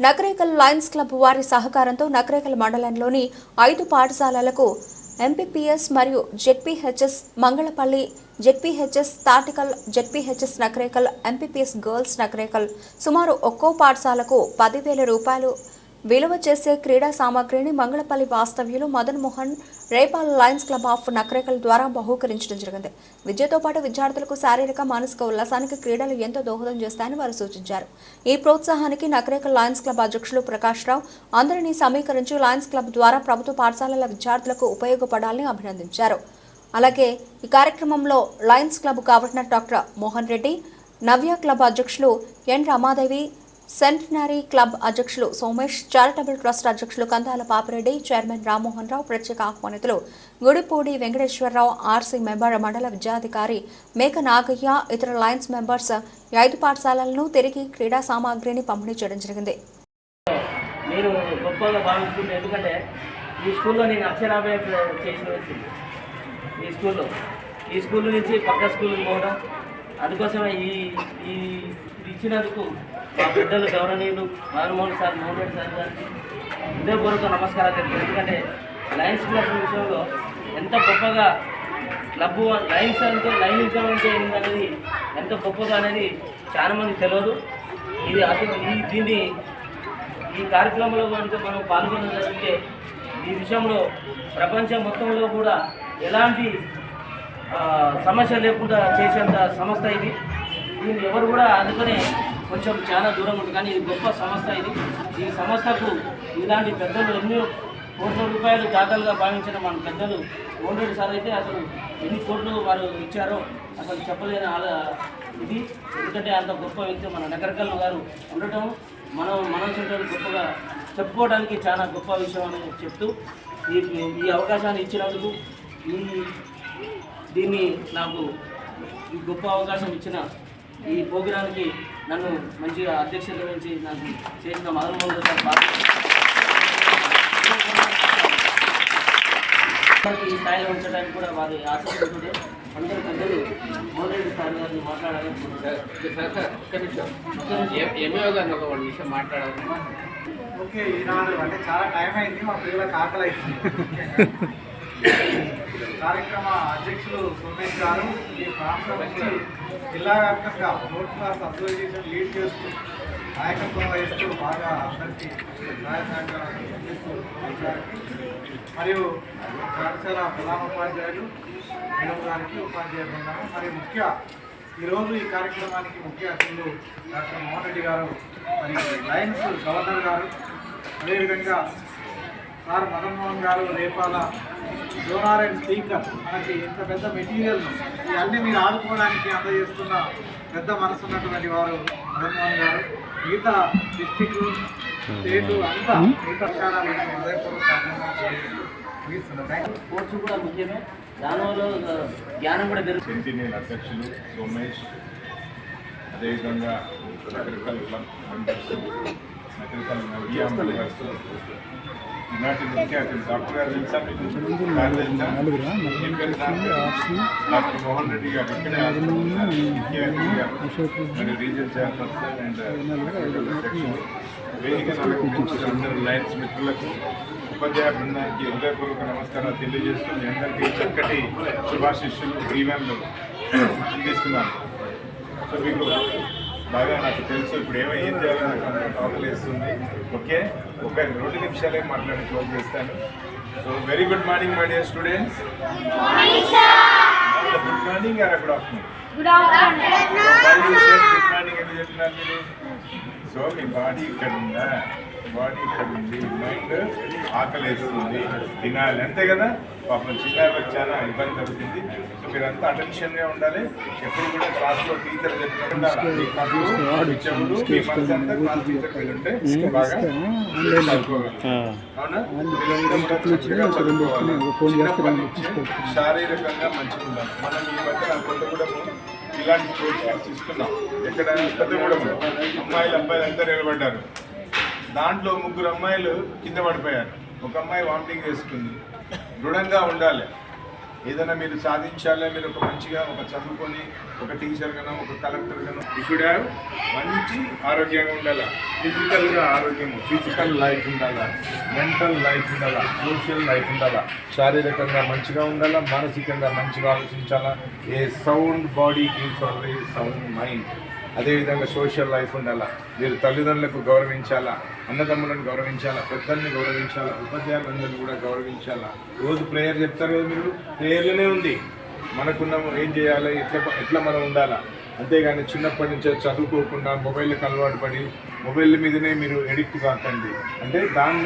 Nakrekal Lions club వారి సహకారంతో నకరేకల్ మండలంలోని ఐదు పాఠశాలలకు ఎంపీపీఎస్ మరియు ZPHS Mangalapalli ZPHS Tatikal ZPHS Nakrekal MPPS girls Nakrekal సుమారు ఒక్కో పాఠశాలకు పదివేల రూపాయలు విలువ చేసే క్రీడా సామాగ్రిని మంగళపల్లి వాస్తవ్యులు Madan Mohan Repal lions club of Nakrekal ద్వారా బహూకరించడం జరిగింది. విద్యతో పాటు విద్యార్థులకు శారీరక మానసిక ఉల్లాసానికి క్రీడలు ఎంతో దోహదం చేస్తాయని వారు సూచించారు. ఈ ప్రోత్సాహానికి నకరేకల్ లయన్స్ క్లబ్ అధ్యక్షులు ప్రకాష్ రావు అందరినీ సమీకరించి లయన్స్ క్లబ్ ద్వారా ప్రభుత్వ పాఠశాలల విద్యార్థులకు ఉపయోగపడాలని అభినందించారు. అలాగే ఈ కార్యక్రమంలో lions club governor doctor Mohan Reddy Navya club అధ్యక్షులు ఎన్ రమాదేవి సెంటనరీ క్లబ్ అధ్యక్షులు సోమేష్ చారిటబుల్ ట్రస్ట్ అధ్యక్షులు కందాల పాపిరెడ్డి చైర్మన్ రామ్మోహన్ రావు ప్రత్యేక ఆహ్వానితులు. గుడిపూడి వెంకటేశ్వరరావు ఆర్సీ మెంబర్ మండల విద్యాధికారి మేక నాగయ్య ఇతర లయన్స్ మెంబర్స్ ఐదు పాఠశాలలను తిరిగి క్రీడా సామాగ్రిని పంపిణీ చేయడం జరిగింది. నేను గొప్పగా ఎందుకంటే ఈ స్కూల్లో నేను అక్షరాభ్యాస చేసిన వచ్చింది ఈ స్కూల్లో. ఈ స్కూల్ నుంచి పక్క స్కూల్కి పోవడం. అందుకోసమే ఈ ఈ ఇచ్చినందుకు మా బిడ్డలు గౌరవనీయులు మదన్మోహన్ సార్ మోహన్ సార్ గారికి హృదయపూర్వక నమస్కారాలు తెలిపారు ఎందుకంటే లయన్స్ క్లబ్ విషయంలో ఎంత గొప్పగా క్లబ్ లయన్స్ అంటే లైనిజం అంటే అనేది ఎంత గొప్పగా అనేది చాలా మందికి తెలియదు ఇది అసలు ఈ దీన్ని ఈ కార్యక్రమంలో కనుక మనం పాల్గొనగలిగితే ఈ విషయంలో ప్రపంచం మొత్తంలో కూడా ఎలాంటి సమస్య లేకుండా చేసేంత సంస్థ ఇది. దీన్ని ఎవరు కూడా అందుకనే కొంచెం చాలా దూరం ఉంటుంది. కానీ ఇది గొప్ప సంస్థ ఇది. ఈ సంస్థకు ఇలాంటి పెద్దలు ఎన్నో కోట్ల రూపాయలు దాతలుగా భావించిన మన పెద్దలు ఓన్రెడ్డి సార్ అయితే అసలు ఎన్ని కోట్లు వారు ఇచ్చారో అసలు చెప్పలేని ఇది. ఎందుకంటే అంత గొప్ప వ్యక్తి మన నగరకల్లు గారు ఉండటం మనం మనసుంటే గొప్పగా చెప్పుకోవడానికి చాలా గొప్ప విషయం అని చెప్తూ ఈ ఈ అవకాశాన్ని ఇచ్చినందుకు ఈ దీన్ని నాకు ఈ గొప్ప అవకాశం ఇచ్చిన ఈ ప్రోగ్రాంకి నన్ను మంచిగా అధ్యక్షత నుంచి నాకు చేసిన మదన్మోహన్ సార్ బాగా ఈ స్థాయిలో ఉంచడానికి కూడా వారి ఆసక్తి అందరూ పెద్దలు మోహన్ రెడ్డి సార్ గారిని మాట్లాడాలని ఎంఏఓ గారిని ఒక నిమిషం మాట్లాడాలి ఓకే ఈనాడు అంటే చాలా టైం అయింది మా పిల్లలకు ఆకలి అయింది కార్యక్రమ అధ్యక్షులు సోమేష్ గారు ఈ ప్రాంతం నుంచి జిల్లా వ్యాప్తంగా రోడ్ క్లాస్ అసోసియేషన్ లీడ్ చేస్తూ నాయకత్వం వహిస్తూ బాగా అందరికీ మరియు పాఠశాల ప్రధాన ఉపాధ్యాయులు మేడం గారికి ఉపాధ్యాయ బృందం మరియు ముఖ్య ఈరోజు ఈ కార్యక్రమానికి ముఖ్య అతిథులు డాక్టర్ మోహన్ రెడ్డి గారు మరియు లయన్స్ గవర్నర్ గారు. అదేవిధంగా సార్ మదన్మోహన్ గారు రేపాల డోనార్ అండ్ స్పీకర్. మనకి ఇంత పెద్ద మెటీరియల్ ఇవన్నీ మీరు ఆడుకోవడానికి అందజేస్తున్న పెద్ద మనసు ఉన్నటువంటి వారు మదన్మోహన్ గారు. మిగతా డిస్టిక్ స్టేట్ అంతా మిగతా విషయాలను స్పోర్ట్స్ కూడా ముఖ్యమే దానివల్ల జ్ఞానం కూడా పెరుగుతుంది అధ్యక్షులు సోమేష్ అదేవిధంగా నగరికల్ మెంబర్స్ ఈనాటి ముఖ్య డాక్టర్ గారు తెలుసా మీకు డాక్టర్ మోహన్ రెడ్డి గారు ఇక్కడే మరి రీజన్ చైర్పర్సన్ అండ్ వేదిక అలంకరించిన లయన్స్ మిత్రులకు ఉపాధ్యాయ బృందానికి హృదయపూర్వక నమస్కారాలు తెలియజేస్తుంది అందరికీ చక్కటి శుభాశిష్యులు దీవెనలు అందిస్తున్నాను సో మీకు బాగా నాకు తెలుసు ఇప్పుడు ఏమైంది ఏం చేయాలో నాకు అంత ఆకలి వేస్తుంది ఓకే ఒక రెండు నిమిషాలే మాట్లాడి క్లోజ్ చేస్తాను so very good morning my dear students good morning or good afternoon good morning అని చెప్తున్నారు మీరు? సో మీ బాడీ ఇక్కడ ఉందా బాడీ ఇక్కడ ఉంది మైండ్ ఆకలి వేస్తుంది తినాలి. అంతే కదా? పాపం చిన్నారులకు చాలా ఇబ్బంది జరుగుతుంది సో మీరంతా అటెన్షన్గా ఉండాలి. ఎప్పుడు కూడా క్లాస్లో టీచర్ చెప్పినట్టు మీ కళ్ళు, మీ మనసు అంతా క్లాస్ టీచర్ మీద ఉంటే బాగా. అవునా? కూడా శారీరకంగా మంచిగా ఉండాలి మనం ఈ మధ్య కొత్తగూడెం ఇలాంటి ప్రోగ్రామ్స్ ఇస్తున్నాం. ఎక్కడ? కొత్తగూడెం అమ్మాయిలు అబ్బాయిలు అంతా నిలబడ్డారు. దాంట్లో ముగ్గురు అమ్మాయిలు కింద పడిపోయారు. ఒక అమ్మాయి వామిటింగ్ చేసుకుంది దృఢంగా ఉండాలి. ఏదైనా మీరు సాధించాలి మీరు ఒక మంచిగా ఒక చదువుకొని ఒక టీచర్ గానో ఒక కలెక్టర్ గానో యూ హ్యావ్ మంచి ఆరోగ్యంగా ఉండాలా? ఫిజికల్గా ఆరోగ్యము. ఫిజికల్ లైఫ్ ఉండాలా? మెంటల్ లైఫ్ ఉండాలా? సోషల్ లైఫ్ ఉండాలా? శారీరకంగా మంచిగా ఉండాలా? మానసికంగా మంచిగా ఆలోచించాలా? A sound body gives always sound mind అదేవిధంగా సోషల్ లైఫ్ ఉండాలా? మీరు తల్లిదండ్రులకు గౌరవించాలా? అన్నదమ్ములను గౌరవించాలా? పెద్దల్ని గౌరవించాలా? ఉపాధ్యాయులందరినీ కూడా గౌరవించాలా? రోజు ప్రేయర్ చెప్తారు కదా మీరు? ప్రేయర్లోనే ఉంది. మనకున్న ఏం చేయాలి? ఎట్లా ఎట్లా మనం ఉండాలా? అంతేగాని చిన్నప్పటి నుంచే చదువుకోకుండా మొబైల్కి అలవాటు పడి మొబైల్ మీదనే మీరు ఎడిక్ట్ కాకండి. అంటే దాన్ని